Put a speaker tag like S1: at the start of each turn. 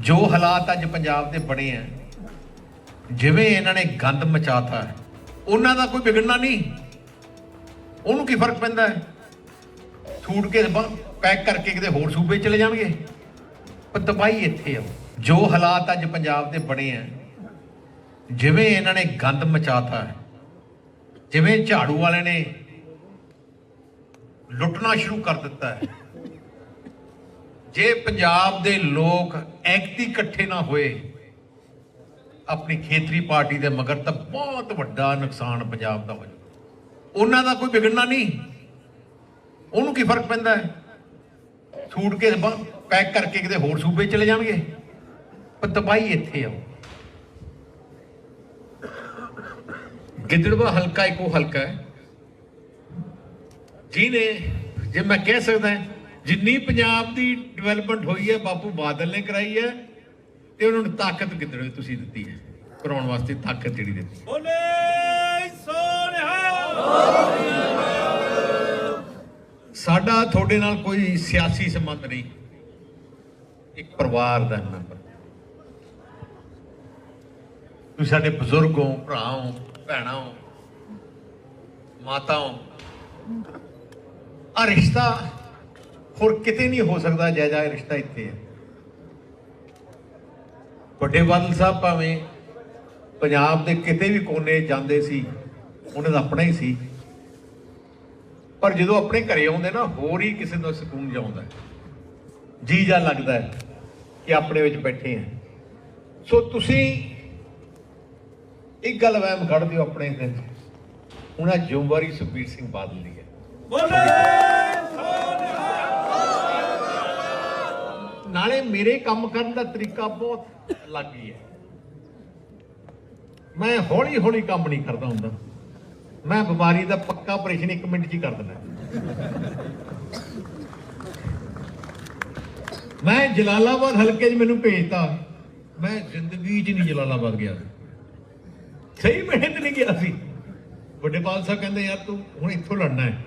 S1: ਜੋ ਹਾਲਾਤ ਅੱਜ ਪੰਜਾਬ ਦੇ ਬਣੇ ਆ, ਜਿਵੇਂ ਇਹਨਾਂ ਨੇ ਗੰਦ ਮਚਾਤਾ ਹੈ, ਉਹਨਾਂ ਦਾ ਕੋਈ ਵਿਗੜਨਾ ਨਹੀਂ। ਉਹਨੂੰ ਕੀ ਫ਼ਰਕ ਪੈਂਦਾ ਹੈ? ਛੂਟ ਕੇ ਪੈਕ ਕਰਕੇ ਕਿਤੇ ਹੋਰ ਸੂਬੇ ਚਲੇ ਜਾਣਗੇ। ਪਰ ਤਬਾਹੀ ਇੱਥੇ ਆ। ਜੋ ਹਾਲਾਤ ਅੱਜ ਪੰਜਾਬ ਦੇ ਬਣੇ ਆ, ਜਿਵੇਂ ਇਹਨਾਂ ਨੇ ਗੰਦ ਮਚਾਤਾ ਹੈ, ਜਿਵੇਂ ਝਾੜੂ ਵਾਲੇ ਨੇ ਲੁੱਟਣਾ ਸ਼ੁਰੂ ਕਰ ਦਿੱਤਾ ਹੈ। ਜੇ ਪੰਜਾਬ ਦੇ ਲੋਕ ਐਕਤੀ ਇਕੱਠੇ ਨਾ ਹੋਏ, ਆਪਣੀ ਖੇਤਰੀ ਪਾਰਟੀ ਦੇ ਮਗਰ ਤਾਂ ਬਹੁਤ ਵੱਡਾ ਨੁਕਸਾਨ ਪੰਜਾਬ ਦਾ ਹੋ ਜਾਊ ਉਹਨਾਂ ਦਾ ਕੋਈ ਵਿਗੜਨਾ ਨਹੀਂ। ਉਹਨੂੰ ਕੀ ਫ਼ਰਕ ਪੈਂਦਾ ਹੈ? ਛੂਟ ਕੇ ਪੈਕ ਕਰਕੇ ਕਿਤੇ ਹੋਰ ਸੂਬੇ ਚਲੇ ਜਾਣਗੇ। ਪਰ ਤਬਾਹੀ ਇੱਥੇ ਆ। ਗਿੱਦੜਵਾ ਹਲਕਾ ਇੱਕ ਉਹ ਹਲਕਾ ਹੈ। ਜਿਹਨੇ, ਜੇ ਮੈਂ ਕਹਿ ਸਕਦਾ ਜਿੰਨੀ ਪੰਜਾਬ ਦੀ ਡਿਵੈਲਪਮੈਂਟ ਹੋਈ ਹੈ ਬਾਪੂ ਬਾਦਲ ਨੇ ਕਰਾਈ ਹੈ ਤੇ ਉਹਨਾਂ ਨੂੰ ਤਾਕਤ ਗਿੱਦੜਵੇ ਤੁਸੀਂ ਦਿੱਤੀ ਹੈ? ਕਰਾਉਣ ਵਾਸਤੇ ਤਾਕਤ ਜਿਹੜੀ ਦਿੱਤੀ।
S2: ਬੋਲੇ ਸੋਨਿਹਾ
S1: ਸਾਡਾ ਤੁਹਾਡੇ ਨਾਲ ਕੋਈ ਸਿਆਸੀ ਸੰਬੰਧ ਨਹੀਂ। ਇੱਕ ਪਰਿਵਾਰ ਦਾ ਮੈਂਬਰ ਤੁਸੀਂ ਸਾਡੇ ਬਜ਼ੁਰਗ ਹੋ ਭਰਾ ਹੋ ਭੈਣਾਂ ਹੋ ਮਾਤਾ ਹੋ। ਆ ਰਿਸ਼ਤਾ ਹੋਰ ਕਿਤੇ ਨਹੀਂ ਹੋ ਸਕਦਾ ਜਾਇਜਾ ਰਿਸ਼ਤਾ ਇੱਥੇ ਹੈ। ਵੱਡੇ ਬਾਦਲ ਸਾਹਿਬ ਭਾਵੇਂ ਪੰਜਾਬ ਦੇ ਕਿਤੇ ਵੀ ਕੋਨੇ ਜਾਂਦੇ ਸੀ, ਉਹਨਾਂ ਦਾ ਆਪਣਾ ਹੀ ਸੀ। ਪਰ ਜਦੋਂ ਆਪਣੇ ਘਰੇ ਆਉਂਦੇ ਨਾ, ਹੋਰ ਹੀ ਕਿਸੇ ਦਾ ਸਕੂਨ ਜਾਉਂਦਾ ਜੀ ਜਾ ਲੱਗਦਾ ਹੈ ਕਿ ਆਪਣੇ ਵਿੱਚ ਬੈਠੇ ਆ ਸੋ ਤੁਸੀਂ ਇੱਕ ਗੱਲ ਵਹਿਮ ਕੱਢ ਦਿਓ ਆਪਣੇ ਦਿਨ 'ਚ ਉਹਨਾਂ ਜ਼ਿੰਮੇਵਾਰੀ ਸੁਖਬੀਰ ਸਿੰਘ ਬਾਦਲ ਦੀ ਹੈ।
S2: ਬੋਲੇ!
S1: ਨਾਲੇ ਮੇਰੇ ਕੰਮ ਕਰਨ ਦਾ ਤਰੀਕਾ ਬਹੁਤ ਅਲੱਗ ਹੀ ਹੈ। ਮੈਂ ਹੌਲੀ ਹੌਲੀ ਕੰਮ ਨਹੀਂ ਕਰਦਾ ਹੁੰਦਾ। ਮੈਂ ਬਿਮਾਰੀ ਦਾ ਪੱਕਾ ਆਪਰੇਸ਼ਨ 1 ਮਿੰਟ 'ਚ ਹੀ ਕਰ ਦਿੰਦਾ। ਮੈਂ ਜਲਾਲਾਬਾਦ ਹਲਕੇ 'ਚ ਮੈਨੂੰ ਭੇਜਤਾ। ਮੈਂ ਜ਼ਿੰਦਗੀ 'ਚ ਨਹੀਂ ਜਲਾਲਾਬਾਦ ਗਿਆ। ਸਹੀ ਮਿਹਨਤ ਨਹੀਂ ਗਿਆ ਸੀ। ਵੱਡੇ ਪਾਲ ਸਾਹਿਬ ਕਹਿੰਦੇ, ਯਾਰ ਤੂੰ ਹੁਣ ਇੱਥੋਂ ਲੜਨਾ ਹੈ।